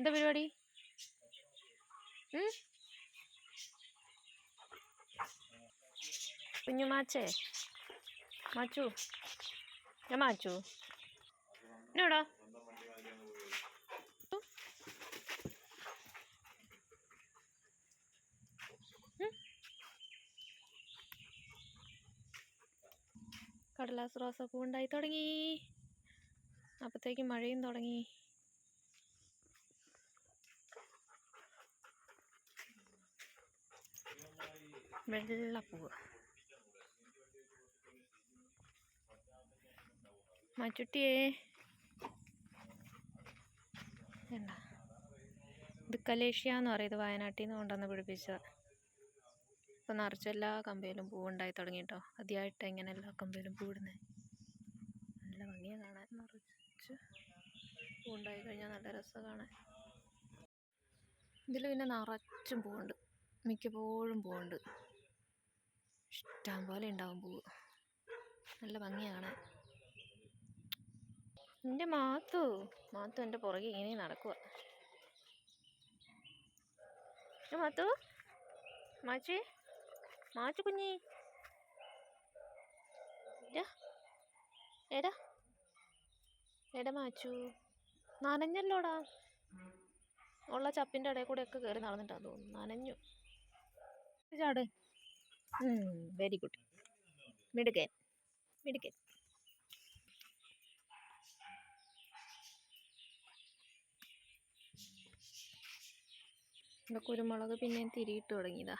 എന്താ പരിപാടി? കുഞ്ഞു മാച്ചേ മാച്ചു ഞാൻ മാച്ചു. എന്നോടാ? കടലാസ് റോസപ്പൂ ഉണ്ടായി തുടങ്ങി. അപ്പത്തേക്കും മഴയും തുടങ്ങി. വെള്ളപ്പൂവ്. മച്ചുട്ടിയേ വേണ്ട. ഇത് കലേഷ്യ എന്ന് പറയും ഇത് വയനാട്ടിൽ നിന്ന് കൊണ്ടുവന്ന് പിടിപ്പിച്ചത്. ഇപ്പം നിറച്ച് എല്ലാ കമ്പയിലും പൂവുണ്ടായി തുടങ്ങി കേട്ടോ ആദ്യമായിട്ട് ഇങ്ങനെ എല്ലാ കമ്പയിലും പൂവിടുന്നത് നല്ല ഭംഗിയാണ് കാണാൻ. നിറച്ച് പൂവുണ്ടായി കഴിഞ്ഞാൽ നല്ല രസമാണ് കാണാൻ. ഇതിൽ പിന്നെ നിറച്ചും പൂവുണ്ട്. മിക്കപ്പോഴും പൂവുണ്ട്. ഇഷ്ടം പോലെ ഉണ്ടാവും പൂവ്. നല്ല ഭംഗിയാണ്. എന്റെ മാത്തു മാത്തു എന്റെ പുറകെ ഇങ്ങനെ നടക്കുക മാത്തു മാച്ചി മാച്ചു കുഞ്ഞി. എടാ എടാ മാച്ചു നനഞ്ഞല്ലോടാ. ഉള്ള ചപ്പിന്റെ ഇടയിൽ കൂടെ ഒക്കെ കയറി നടന്നിട്ടാ തോന്നുന്നു നനഞ്ഞു. ചാട്. വെരി ഗുഡ് മിടുക്കൻ മിടുക്കൻ. ഇവിടെ കുരുമുളക് പിന്നെ തിരിയിട്ട് തുടങ്ങിയതാ.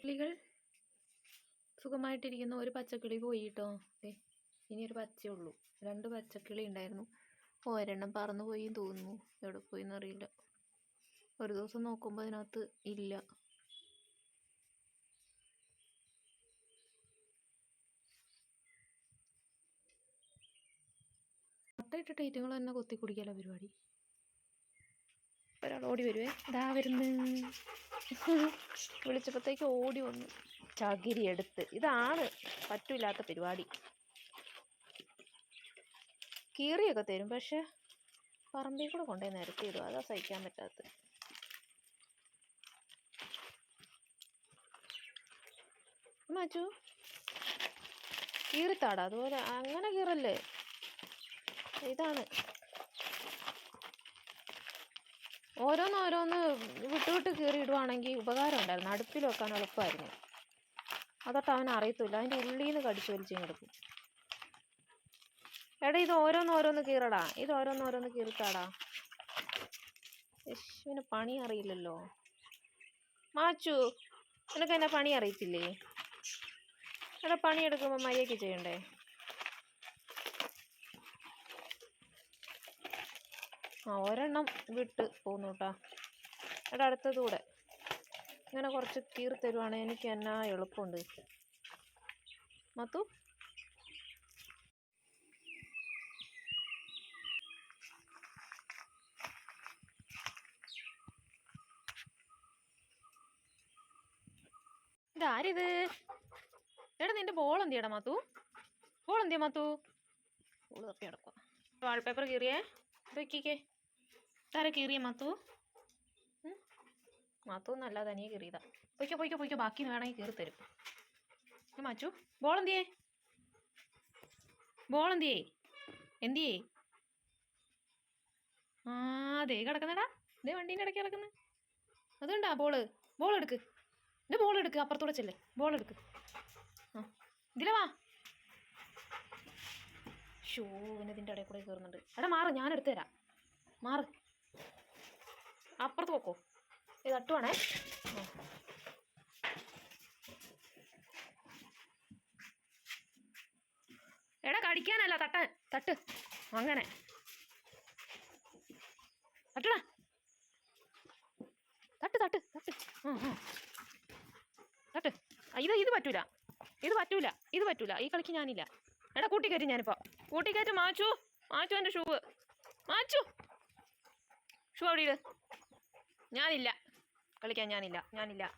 കിളികൾ സുഖമായിട്ടിരിക്കുന്ന. ഒരു പച്ചക്കിളി പോയിട്ടോ ഇനി ഒരു പച്ചയുള്ളൂ. രണ്ട് പച്ചക്കിളി ഉണ്ടായിരുന്നു. ഒരെണ്ണം പറന്നു പോയി തോന്നുന്നു. എവിടെ പോയി എന്നറിയില്ല ഒരു ദിവസം നോക്കുമ്പോൾ അതിനകത്ത് ഇല്ല. മുട്ടയിട്ടിട്ട് ഈറ്റുങ്ങൾ തന്നെ കൊത്തി കുടിക്കാലോ പരിപാടി? ഒരാൾ ഓടി വരുവേ. ഇതാ വരുന്നു. വിളിച്ചപ്പോഴത്തേക്ക് ഓടി വന്നു. ചകിരി എടുത്ത് ഇതാണ് പറ്റൂലാത്ത പരിപാടി. കീറിയൊക്കെ തരും. പക്ഷെ പറമ്പിൽ കൂടെ കൊണ്ടുപോയി നിരത്തിയിടും അതാ സഹിക്കാൻ പറ്റാത്തത്. മാച്ചു കീറിത്താടാ. അതുപോലെ അങ്ങനെ കീറല്ലേ? ഇതാണ്. ഓരോന്ന് ഓരോന്ന് വിട്ട് വിട്ട് കീറി ഇടുവാണെങ്കിൽ ഉപകാരം ഉണ്ടായിരുന്നു. അടുപ്പിൽ വെക്കാൻ എളുപ്പമായിരുന്നു. അതൊട്ട് അവൻ അറിയത്തില്ല അതിന്റെ ഉള്ളിൽ നിന്ന് കടിച്ചു വലിച്ചു കിടക്കും എടാ ഇത് ഓരോന്ന് ഓരോന്ന് കീറടാ. ഇത് ഓരോന്ന് ഓരോന്ന് കീറിത്താടാ. യശുവിന് പണി അറിയില്ലല്ലോ. മാച്ചു നിനക്ക് എന്നെ പണി അറിയത്തില്ലേ? എടാ പണി എടുക്കുമ്പോൾ മര്യാദയ്ക്ക് ചെയ്യണ്ടേ? ആ ഒരെണ്ണം വിട്ട് പോന്നു കേട്ടാ എടാ അടുത്തതൂടെ ഇങ്ങനെ കുറച്ച് കീറി തരുവാണെങ്കിൽ എനിക്ക് എന്നാ എളുപ്പമുണ്ട്. മത്തു? ഇതാരിത്? എടാ നിന്റെ ബോൾ എന്തിയടാ മാത്തു? ബോൾ എന്തിയാ മാത്തു? ബോൾ തപ്പി കിടക്കുക വാൾപേപ്പർ കീറിയേ? വെക്കിക്കേ. താര കീറിയ മാത്തു? മാത്തു എന്നല്ല തനിയെ കീറിയതാ. പൊയ്ക്കോ പൊയ്ക്കോ പൊയ്ക്കോ. ബാക്കി വേണമെങ്കിൽ കീറി തരും. മാച്ചു ബോൾ എന്തിയേ? ബോൾ എന്തിയേ? എന്തിയേ? ആ ദേ കിടക്കുന്നടാ. ദേ വണ്ടീന്റെ ഇടയ്ക്ക് കിടക്കുന്നത് അതുണ്ടാ ബോൾ ബോൾ എടുക്ക്. ഇത് ബോൾ എടുക്ക് അപ്പുറത്തൂടെ ചെല്ലേ. ബോൾ എടുക്ക്. ആ ഇതിലെ വാ. ഷോ ഇതിന്റെ ഇടയിൽ കൂടെ കയറുന്നുണ്ട് എടാ മാറ് ഞാൻ എടുത്തു തരാം. മാറ്. അപ്പുറത്ത് പോക്കോ. ഇത് തട്ടുവാണേ. എടാ കടിക്കാനല്ല തട്ടാൻ. തട്ട്. അങ്ങനെ. തട്ടടാ. തട്ട് തട്ട് തട്ട്. ആ ആ. പറ്റൂല. ഇത് പറ്റൂല. ഇത് പറ്റൂല. ഈ കളിക്ക് ഞാനില്ല. എടാ കൂട്ടിക്കയറ്റി ഞാനിപ്പോ. കൂട്ടിക്കയറ്റി മാച്ചു. മാച്ചു എന്റെ ഷൂവ് മാച്ചു. ഷൂ അവിടെ ഞാനില്ല. കളിക്കാൻ ഞാനില്ല. ഞാനില്ല.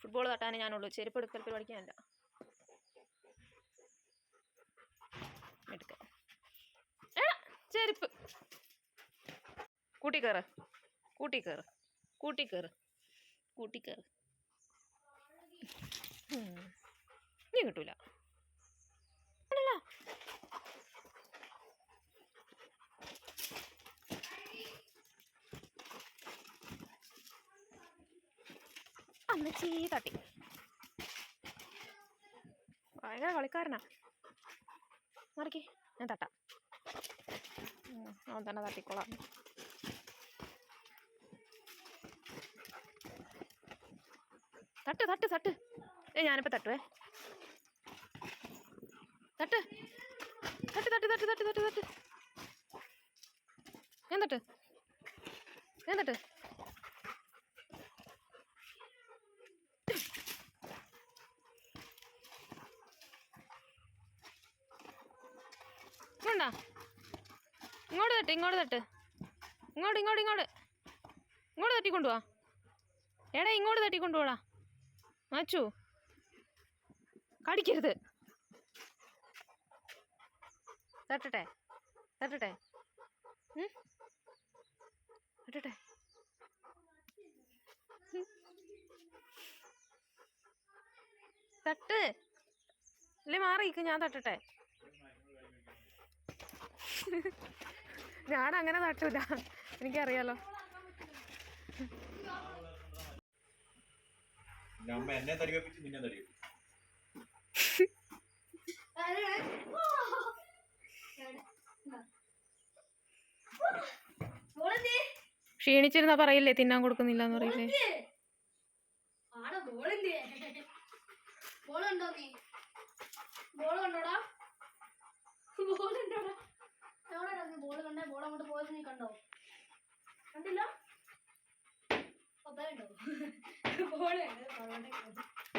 ഫുട്ബോൾ തട്ടാനേ ഞാനുള്ളൂ. ചെരുപ്പ് എടുക്കൽ പരിപാടിക്കാനില്ല ചെരുപ്പ്. കൂട്ടി കയറ് കൂട്ടി കയറ്. ഇനി കിട്ടൂല. അന്ന് ചീ തട്ടി. ഭയങ്കര കളിക്കാരനാ. മറിക്ക് ഞാൻ തട്ടാം. അവൻ തന്നെ തട്ടിക്കോളാം. തട്ട് തട്ട് തട്ട്. ഏ ഞാനിപ്പോ തട്ടുവേ. തട്ട്. തട്ട് തട്ട് തട്ട് തട്ട് തട്ട് തട്ട്. ഞാൻ തട്ട്. ഞാൻ തട്ട്. ഇങ്ങോട്ടാ. ഇങ്ങോട്ട് തട്ട് ഇങ്ങോട്ട് തട്ട്. ഇങ്ങോട്ട് ഇങ്ങോട്ട് ഇങ്ങോട്ട്. ഇങ്ങോട്ട് തട്ടിക്കൊണ്ടുവാ. എടാ ഇങ്ങോട്ട് തട്ടിക്കൊണ്ടുപോടാ. മാച്ചു. കടിക്കരുത്. തട്ടട്ടെ തട്ടട്ടെ? തട്ടട്ടെ. തട്ട്. അല്ലേ മാറിക്ക് ഞാൻ തട്ടട്ടെ. ഞാൻ അങ്ങനെ തട്ടൂല. എനിക്കറിയാലോ. എന്നെ തടി വെപ്പിച്ച് നിന്നെ തടി ക്ഷീണിച്ചിരുന്ന പറയില്ലേ തിന്നാൻ കൊടുക്കുന്നില്ല എന്ന് പറയില്ലേ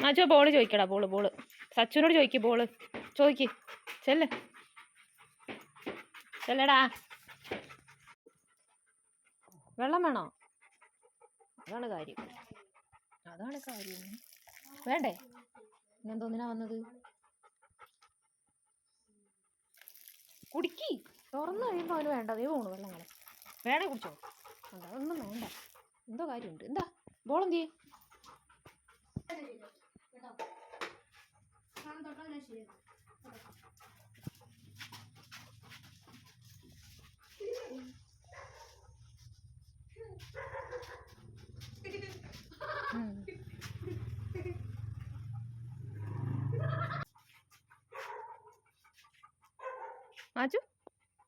അച്ഛോ ബോൾ ചോദിക്കടാ ബോൾ ബോൾ. സച്ചുനോട് ചോദിക്ക് ബോൾ. ചോദിക്ക്. ചെല്ല്. ചെല്ലടാ. വെള്ളം വേണോ അതാണ് കാര്യം അതാണ് കാര്യം വേണ്ടേ ഇന്നെന്തോന്നിനാ വന്നത് കുടിക്കി തുറന്നു കഴിയുമ്പോൾ അവന് വേണ്ട അതേ പോണു വെള്ളം കളെ വേണേ കുടിച്ചോ എന്താ ഒന്നും വേണ്ട എന്തോ കാര്യമുണ്ട് എന്താ ബോൾ എന്ത് ചെയ്യേ കേട്ടോ ഞാൻ തൊട്ടാ ഞാൻ ശരിയാക്കാം കേട്ടോ. ഉം. മാച്ചു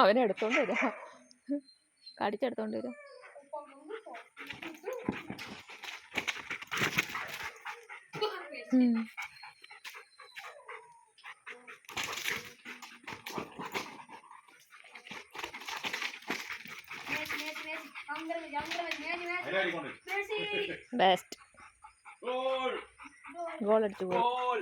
അവനെ എടുത്തോണ്ട് വരാ. കടിച്ചെടുത്തോണ്ട് വരാ. Messi. ബെസ്റ്റ് ഗോൾ ഗോൾ അടിച്ചു ഗോൾ ഗോൾ